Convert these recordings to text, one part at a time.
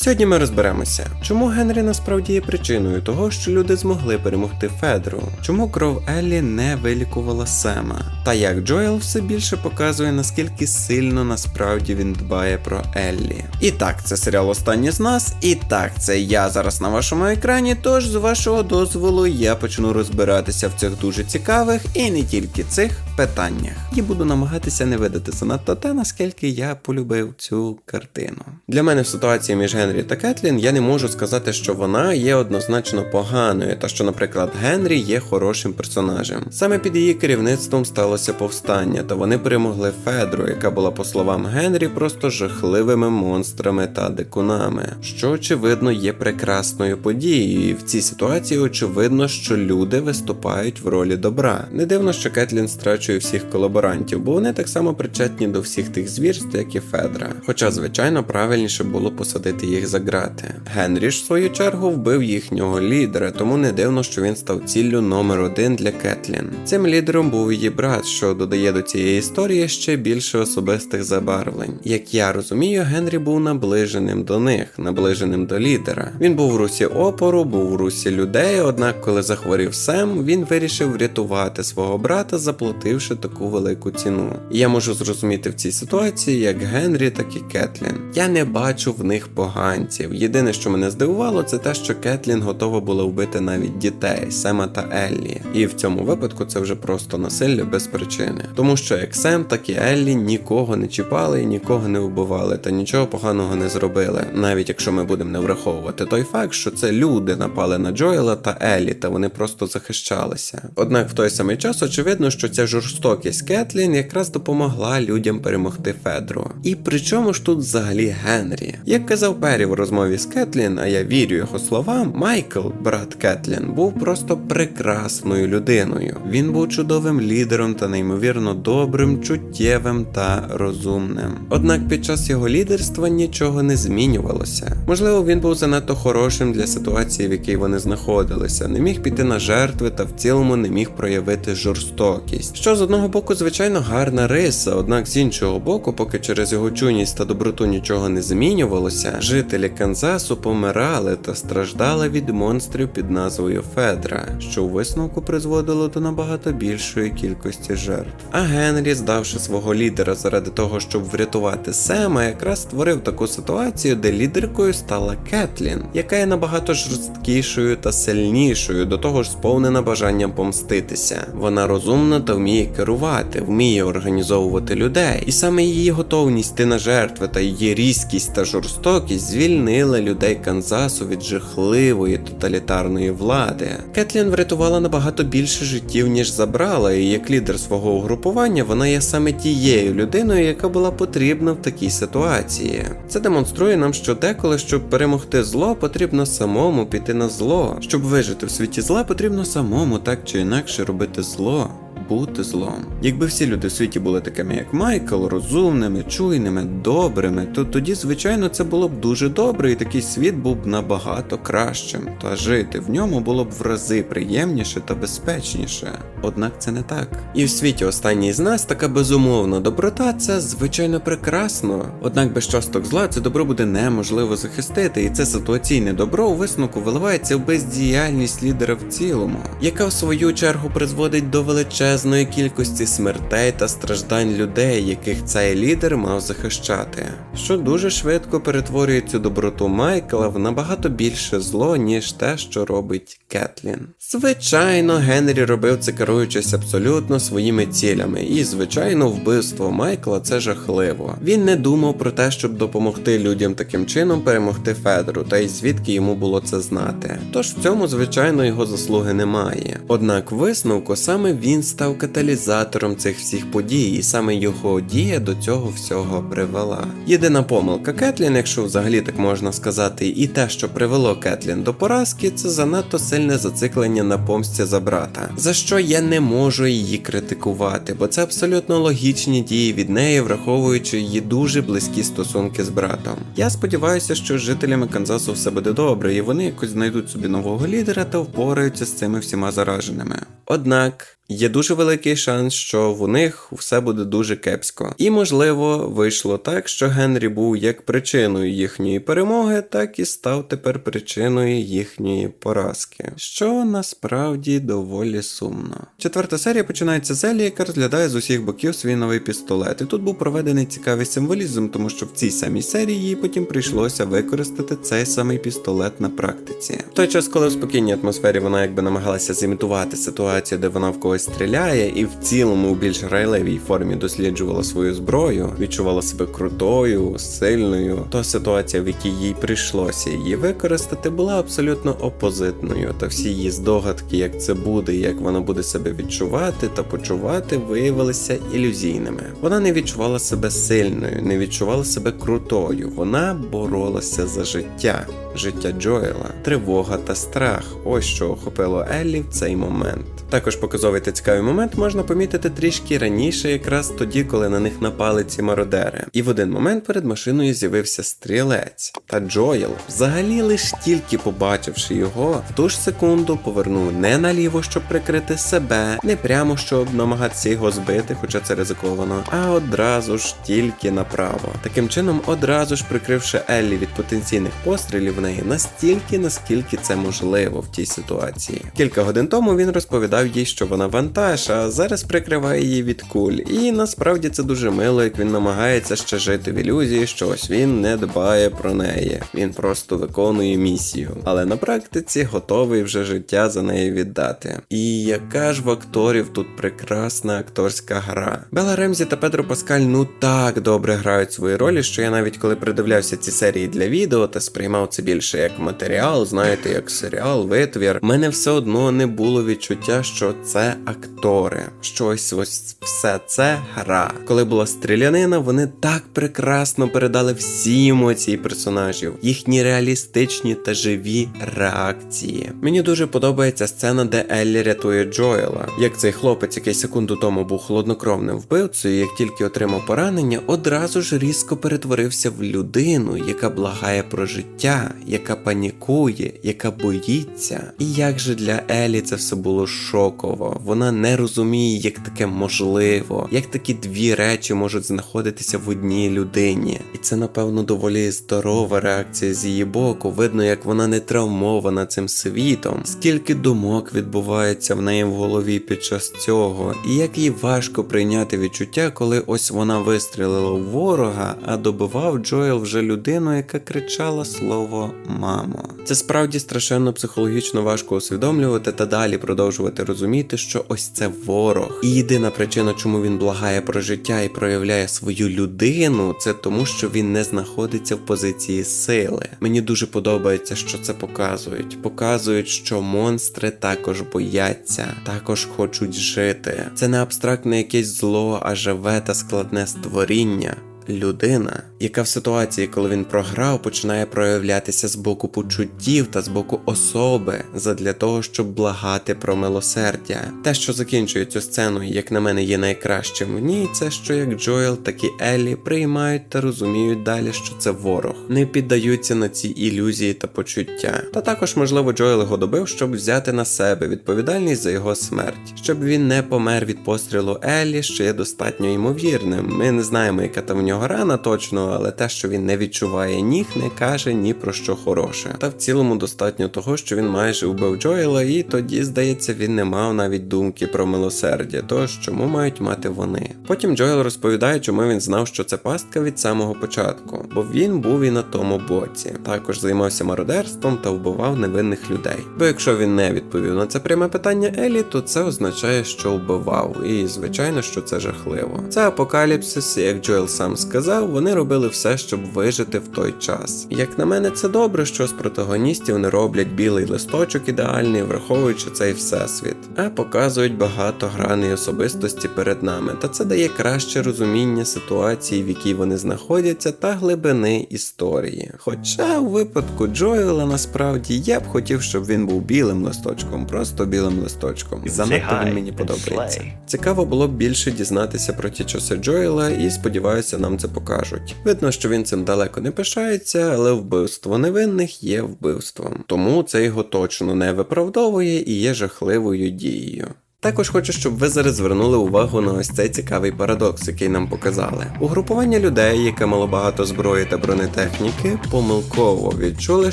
Сьогодні ми розберемося, чому Генрі насправді є причиною того, що люди змогли перемогти Федру, чому кров Еллі не вилікувала Сема, та як Джоел все більше показує, наскільки сильно насправді він дбає про Еллі. І так, це серіал Останні з нас, і так, це я зараз на вашому екрані. Тож, з вашого дозволу, я почну розбиратися в цих дуже цікавих і не тільки цих питаннях. І буду намагатися не видати занадто те, наскільки я полюбив цю картину. Для мене в ситуації між Генрі та Кетлін я не можу сказати, що вона є однозначно поганою, та що, наприклад, Генрі є хорошим персонажем. Саме під її керівництвом сталося повстання, та вони перемогли Федру, яка була, по словам Генрі, просто жахливими монстрами та дикунами, що очевидно є прекрасною подією, і в цій ситуації очевидно, що люди виступають в ролі добра. Не дивно, що Кетлін страчує всіх колаборантів, бо вони так само причетні до всіх тих звірств, як і Федра. Хоча, звичайно, правильніше було посадити їх за грати. Генрі ж в свою чергу вбив їхнього лідера, тому не дивно, що він став ціллю номер один для Кетлін. Цим лідером був її брат, що додає до цієї історії ще більше особистих забарвлень. Як я розумію, Генрі був наближеним до них, наближеним до лідера. Він був в русі опору, був в русі людей. Однак, коли захворів Сем, він вирішив врятувати свого брата, заплативши таку велику ціну. Я можу зрозуміти в цій ситуації як Генрі, так і Кетлін. Я не бачу в них поганців. Єдине, що мене здивувало, це те, що Кетлін готова була вбити навіть дітей, Сема та Еллі. І в цьому випадку це вже просто насилля без причини. Тому що як Сем, так і Еллі нікого не чіпали і нікого не вбивали, та нічого поганого не зробили. Навіть якщо ми будемо не враховувати той факт, що це люди напали на Джоела та Еллі, та вони просто захищалися. Однак в той самий час очевидно, що ця жорстокість Кетлін якраз допомогла людям перемогти Федру. І при чому ж тут взагалі Генрі? Як казав Пері в розмові з Кетлін, а я вірю його словам, Майкл, брат Кетлін, був просто прекрасною людиною. Він був чудовим лідером та неймовірно добрим, чуттєвим та розумним. Однак під час його лідерства нічого не змінювалося. Можливо, він був занадто хорошим для ситуації, в якій вони знаходилися, не міг піти на жертви та в цілому не міг проявити жорстокість. Що з одного боку, звичайно, гарна риса, однак з іншого боку, поки через його чуйність та доброту нічого не змінювалося, жителі Канзасу помирали та страждали від монстрів під назвою Федра, що у висновку призводило до набагато більшої кількості жертв. А Генрі, здавши свого лідера заради того, щоб врятувати Сема, якраз створив таку ситуацію, де лідеркою стала Кетлін, яка є набагато жорсткішою та сильнішою, до того ж сповнена бажанням помститися. Вона розумна та вміє керувати, вміє організовувати людей, і саме її готовність йти на жертви та її різкість та жорстокість звільнили людей Канзасу від жахливої тоталітарної влади. Кетлін врятувала набагато більше життів, ніж забрала, і як лідер свого угрупування вона є саме тією людиною, яка була потрібна в такій ситуації. Це демонструє нам, що деколи, щоб перемогти зло, потрібно самому піти на зло. Щоб вижити в світі зла, потрібно самому так чи інакше робити зло. Бути злом. Якби всі люди в світі були такими, як Майкл, розумними, чуйними, добрими, то тоді, звичайно, це було б дуже добре, і такий світ був б набагато кращим, та жити в ньому було б в рази приємніше та безпечніше. Однак це не так. І в світі останній з нас така безумовна доброта це звичайно прекрасно. Однак без часток зла це добро буде неможливо захистити, і це ситуаційне добро у висновку виливається в бездіяльність лідера в цілому, яка в свою чергу призводить до величезної кількості смертей та страждань людей, яких цей лідер мав захищати, що дуже швидко перетворює цю доброту Майкла в набагато більше зло, ніж те, що робить Кетлін. Звичайно, Генрі робив це керуючись абсолютно своїми цілями, і звичайно, вбивство Майкла це жахливо. Він не думав про те, щоб допомогти людям таким чином перемогти Федору, та й звідки йому було це знати. Тож в цьому, звичайно, його заслуги немає. Однак, висновку саме він став каталізатором цих всіх подій, і саме його дія до цього всього привела. Єдина помилка Кетлін, якщо взагалі так можна сказати, і те, що привело Кетлін до поразки, це занадто сильне зациклення на помсті за брата, за що я не можу її критикувати, бо це абсолютно логічні дії від неї, враховуючи її дуже близькі стосунки з братом. Я сподіваюся, що з жителями Канзасу все буде добре, і вони якось знайдуть собі нового лідера та впораються з цими всіма зараженими. Однак є дуже великий шанс, що в них все буде дуже кепсько. І можливо вийшло так, що Генрі був як причиною їхньої перемоги, так і став тепер причиною їхньої поразки, що насправді доволі сумно. Четверта серія починається з Елі, яка розглядає з усіх боків свій новий пістолет. І тут був проведений цікавий символізм, тому що в цій самій серії їй потім прийшлося використати цей самий пістолет на практиці. В той час, коли в спокійній атмосфері вона якби намагалася зімітувати ситуацію, де вона в когось стріляє, і в цілому у більш грайливій формі досліджувала свою зброю, відчувала себе крутою, сильною, то ситуація, в якій їй прийшлося її використати, була абсолютно опозитною. Та всі її здогадки, як це буде, як вона буде себе відчувати та почувати, виявилися ілюзійними. Вона не відчувала себе сильною, не відчувала себе крутою. Вона боролася за життя. Життя Джоела, тривога та страх ось що охопило Еллі в цей момент. Також показовий та цікавий момент можна помітити трішки раніше, якраз тоді, коли на них напали ці мародери. І в один момент перед машиною з'явився стрілець. Та Джоел, взагалі лиш тільки побачивши його, в ту ж секунду повернув не наліво, щоб прикрити себе, не прямо щоб намагатися його збити, хоча це ризиковано, а одразу ж тільки направо. Таким чином, одразу ж прикривши Еллі від потенційних пострілів в неї настільки, наскільки це можливо в тій ситуації. Кілька годин тому він розповідав їй, що вона вантаж, а зараз прикриває її від куль. І насправді це дуже мило, як він намагається ще жити в ілюзії, що ось він не дбає про неї. Він просто виконує місію. Але на практиці готовий вже життя за неї віддати. І яка ж в акторів тут прекрасна акторська гра. Бела Ремзі та Педро Паскаль ну так добре грають свої ролі, що я навіть коли придивлявся ці серії для відео та сприймав це більше як матеріал, знаєте, як серіал, витвір, мене все одно не було відчуття, що це актори. що ось ось все це гра. Коли була стрілянина, вони так прекрасно передали всі емоції персонажів, їхні реалістичні та живі реакції. Мені дуже подобається сцена, де Еллі рятує Джоела. Як цей хлопець, який секунду тому був холоднокровним вбивцею, як тільки отримав поранення, одразу ж різко перетворився в людину, яка благає про життя, яка панікує, яка боїться. І як же для Елі це все було шоково. Вона не розуміє, як таке можливо, як такі дві речі можуть знаходитися в одній людині. І це, напевно, доволі здорова реакція з її боку. Видно, як вона не травмована цим світом, скільки думок відбувається в неї в голові під час цього, і як їй важко прийняти відчуття, коли ось вона вистрілила в ворога, а добивав Джоел вже людину, яка кричала слово мамо. Це справді страшенно психологічно важко усвідомлювати та далі продовжувати розуміти, що ось це ворог. І єдина причина, чому він благає про життя і проявляє свою людину, це тому, що він не знаходиться в позиції сили. Мені дуже подобається, що це показують. Показують, що монстри також бояться, також хочуть жити. Це не абстрактне якесь зло, а живе та складне створіння. Людина, яка в ситуації, коли він програв, починає проявлятися з боку почуттів та з боку особи, задля того, щоб благати про милосердя. Те, що закінчує цю сцену, як на мене, є найкращим в ній, це що як Джоел, так і Еллі приймають та розуміють далі, що це ворог, не піддаються на ці ілюзії та почуття. Та також, можливо, Джоел його добив, щоб взяти на себе відповідальність за його смерть, щоб він не помер від пострілу Еллі, що є достатньо ймовірним. Ми не знаємо, яка там в нього рана точно, але те, що він не відчуває ніг, не каже ні про що хороше. Та в цілому достатньо того, що він майже вбив Джоела, і тоді, здається, він не мав навіть думки про милосердя, тож чому мають мати вони. Потім Джоел розповідає, чому він знав, що це пастка від самого початку, бо він був і на тому боці. Також займався мародерством та вбивав невинних людей. Бо якщо він не відповів на це пряме питання Елі, то це означає, що вбивав, і звичайно, що це жахливо. Це апокаліпсис, як Джоел сам сказав, вони робили все, щоб вижити в той час. Як на мене, це добре, що з протагоністів не роблять білий листочок ідеальний, враховуючи цей всесвіт, а показують багатогранні особистості перед нами, та це дає краще розуміння ситуації, в якій вони знаходяться, та глибини історії. Хоча у випадку Джоела насправді я б хотів, щоб він був білим листочком, просто білим листочком. Занадто він мені подобається. Цікаво було б більше дізнатися про ті часи Джоела, і сподіваюся, нам це покажуть. Видно, що він цим далеко не пишається, але вбивство невинних є вбивством. Тому це його точно не виправдовує і є жахливою дією. Також хочу, щоб ви зараз звернули увагу на ось цей цікавий парадокс, який нам показали. Угрупування людей, яке мало багато зброї та бронетехніки, помилково відчули,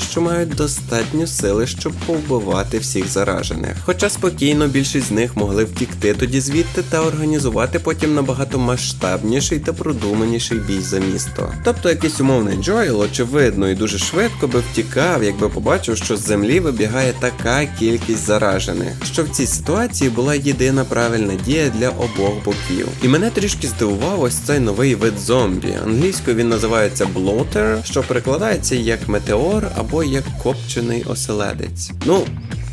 що мають достатньо сили, щоб повбивати всіх заражених. Хоча спокійно більшість з них могли втікти тоді звідти та організувати потім набагато масштабніший та продуманіший бій за місто. Тобто якийсь умовний Джоел, очевидно, і дуже швидко би втікав, якби побачив, що з землі вибігає така кількість заражених, що в цій ситуації була єдина правильна дія для обох боків. І мене трішки здивував ось цей новий вид зомбі. Англійською він називається блотер, що перекладається як метеор або як копчений оселедець. Ну.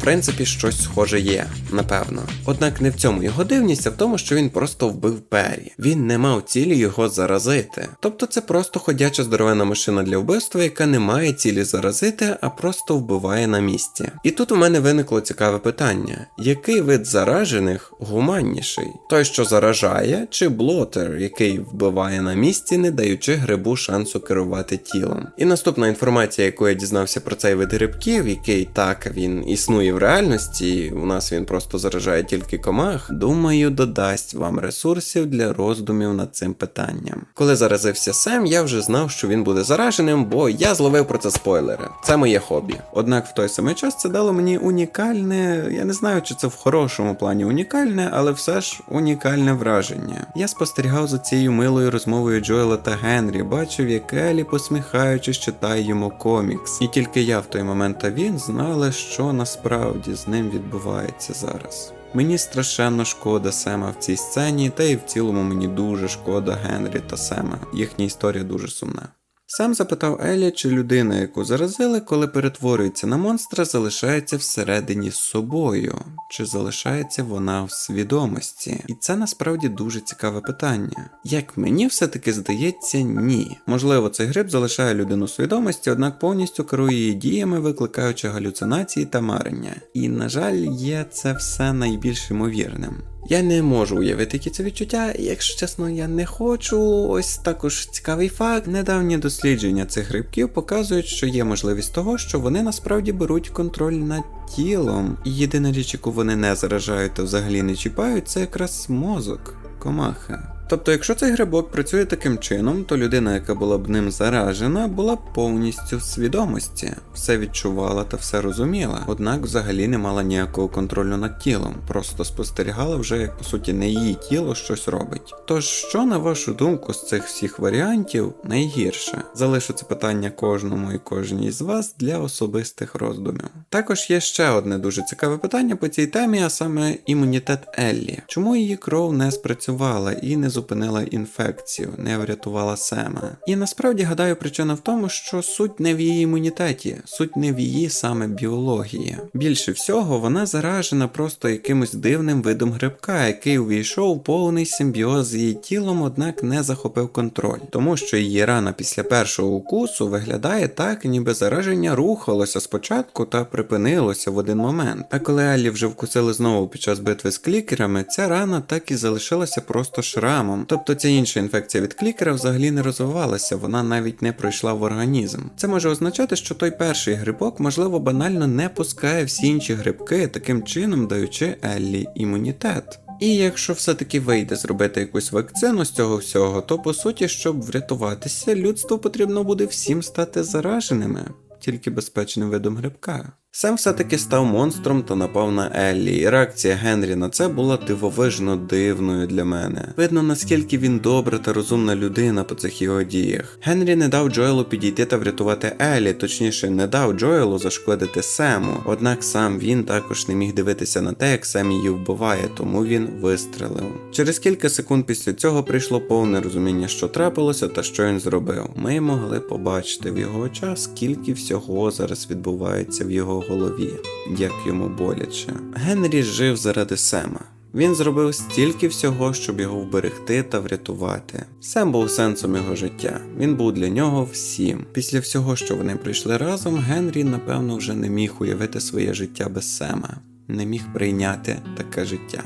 Принципі, щось схоже є, напевно. Однак не в цьому його дивність, а в тому, що він просто вбив Пері. Він не мав цілі його заразити. Тобто це просто ходяча здоровена машина для вбивства, яка не має цілі заразити, а просто вбиває на місці. І тут у мене виникло цікаве питання: який вид заражених гуманніший? Той, що заражає, чи блотер, який вбиває на місці, не даючи грибу шансу керувати тілом? І наступна інформація, яку я дізнався про цей вид грибків, який так він існує в реальності, у нас він просто заражає тільки комах, думаю, додасть вам ресурсів для роздумів над цим питанням. Коли заразився Сем, я вже знав, що він буде зараженим, бо я зловив про це спойлери. Це моє хобі. Однак в той самий час це дало мені унікальне, я не знаю, чи це в хорошому плані унікальне, але все ж унікальне враження. Я спостерігав за цією милою розмовою Джоела та Генрі, бачив, як Елі, посміхаючись, читає йому комікс. І тільки я в той момент та він знали, що насправді з ним відбувається зараз. Мені страшенно шкода Сема в цій сцені, та й в цілому мені дуже шкода Генрі та Сема. Їхня історія дуже сумна. Сам запитав Елі, чи людина, яку заразили, коли перетворюється на монстра, залишається всередині з собою, чи залишається вона в свідомості? І це насправді дуже цікаве питання. Як мені все-таки здається, ні. Можливо, цей гриб залишає людину в свідомості, однак повністю керує її діями, викликаючи галюцинації та марення. І, на жаль, є це все найбільш ймовірним. Я не можу уявити які це відчуття, якщо чесно, я не хочу. Ось також цікавий факт. Недавні дослідження цих грибків показують, що є можливість того, що вони насправді беруть контроль над тілом. І єдина річ, яку вони не заражають та взагалі не чіпають, це якраз мозок, комаха. Тобто, якщо цей грибок працює таким чином, то людина, яка була б ним заражена, була повністю в свідомості, все відчувала та все розуміла, однак взагалі не мала ніякого контролю над тілом, просто спостерігала вже, як по суті не її тіло щось робить. Тож, що на вашу думку з цих всіх варіантів найгірше? Залишу це питання кожному і кожній з вас для особистих роздумів. Також є ще одне дуже цікаве питання по цій темі, а саме імунітет Еллі. Чому її кров не спрацювала і не зупинила інфекцію, не врятувала Сема. І насправді гадаю, причина в тому, що суть не в її імунітеті, суть не в її саме біології. Більше всього, вона заражена просто якимось дивним видом грибка, який увійшов в повний симбіоз з її тілом, однак не захопив контроль, тому що її рана після першого укусу виглядає так, ніби зараження рухалося спочатку та припинилося в один момент. А коли Еллі вже вкусили знову під час битви з клікерами, ця рана так і залишилася просто шрамом шрамом. Тобто ця інша інфекція від клікера взагалі не розвивалася, вона навіть не пройшла в організм. Це може означати, що той перший грибок, можливо, банально не пускає всі інші грибки, таким чином даючи Еллі імунітет. І якщо все-таки вийде зробити якусь вакцину з цього всього, то по суті, щоб врятуватися, людству потрібно буде всім стати зараженими, тільки безпечним видом грибка. Сем все-таки став монстром та напав на Еллі, і реакція Генрі на це була дивовижно дивною для мене. Видно, наскільки він добра та розумна людина по цих його діях. Генрі не дав Джоелу підійти та врятувати Еллі, точніше, не дав Джоелу зашкодити Сему. Однак сам він також не міг дивитися на те, як Сем її вбиває, тому він вистрелив. Через кілька секунд після цього прийшло повне розуміння, що трапилося та що він зробив. Ми могли побачити в його очах, скільки всього зараз відбувається в його голові, як йому боляче. Генрі жив заради Сема. Він зробив стільки всього, щоб його вберегти та врятувати. Сем був сенсом його життя. Він був для нього всім. Після всього, що вони прийшли разом, Генрі, напевно, вже не міг уявити своє життя без Сема, не міг прийняти таке життя.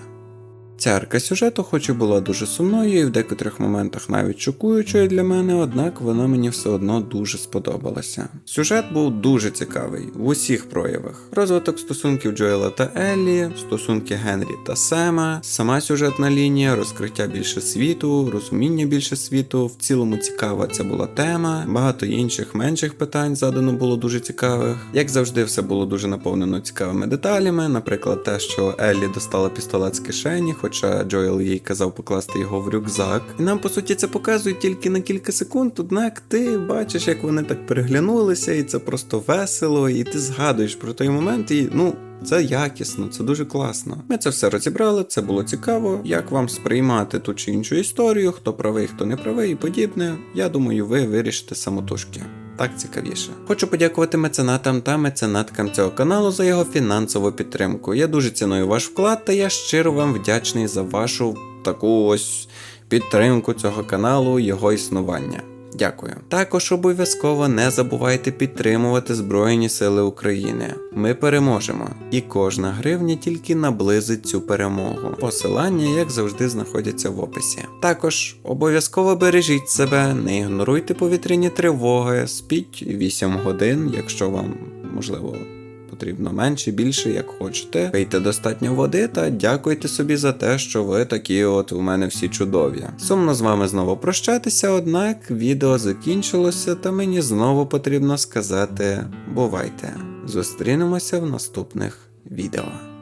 Ця арка сюжету, хоч і була дуже сумною і в декотрих моментах навіть шокуючою для мене, однак вона мені все одно дуже сподобалася. Сюжет був дуже цікавий в усіх проявах. Розвиток стосунків Джоела та Еллі, стосунки Генрі та Сема, сама сюжетна лінія, розкриття більше світу, розуміння більше світу. В цілому цікава ця була тема. Багато інших менших питань задано було дуже цікавих. Як завжди, все було дуже наповнено цікавими деталями. Наприклад, те, що Еллі достала пістолет з кишені, хоча Джоел їй казав покласти його в рюкзак. І нам по суті це показують тільки на кілька секунд. Однак ти бачиш, як вони так переглянулися, і це просто весело, і ти згадуєш про той момент, і ну. Це якісно, це дуже класно. Ми це все розібрали, це було цікаво. Як вам сприймати ту чи іншу історію, хто правий, хто не правий і подібне. Я думаю, ви вирішите самотужки. Так цікавіше. Хочу подякувати меценатам та меценаткам цього каналу за його фінансову підтримку. Я дуже ціную ваш вклад, та я щиро вам вдячний за вашу таку ось підтримку цього каналу, його існування. Дякую. Також обов'язково не забувайте підтримувати Збройні Сили України. Ми переможемо, і кожна гривня тільки наблизить цю перемогу. Посилання, як завжди, знаходяться в описі. Також обов'язково бережіть себе, не ігноруйте повітряні тривоги, спіть 8 годин, якщо вам можливо потрібно менше, більше, як хочете. Пийте достатньо води та дякуйте собі за те, що ви такі от у мене всі чудові. Сумно з вами знову прощатися, однак відео закінчилося, та мені знову потрібно сказати бувайте. Зустрінемося в наступних відео.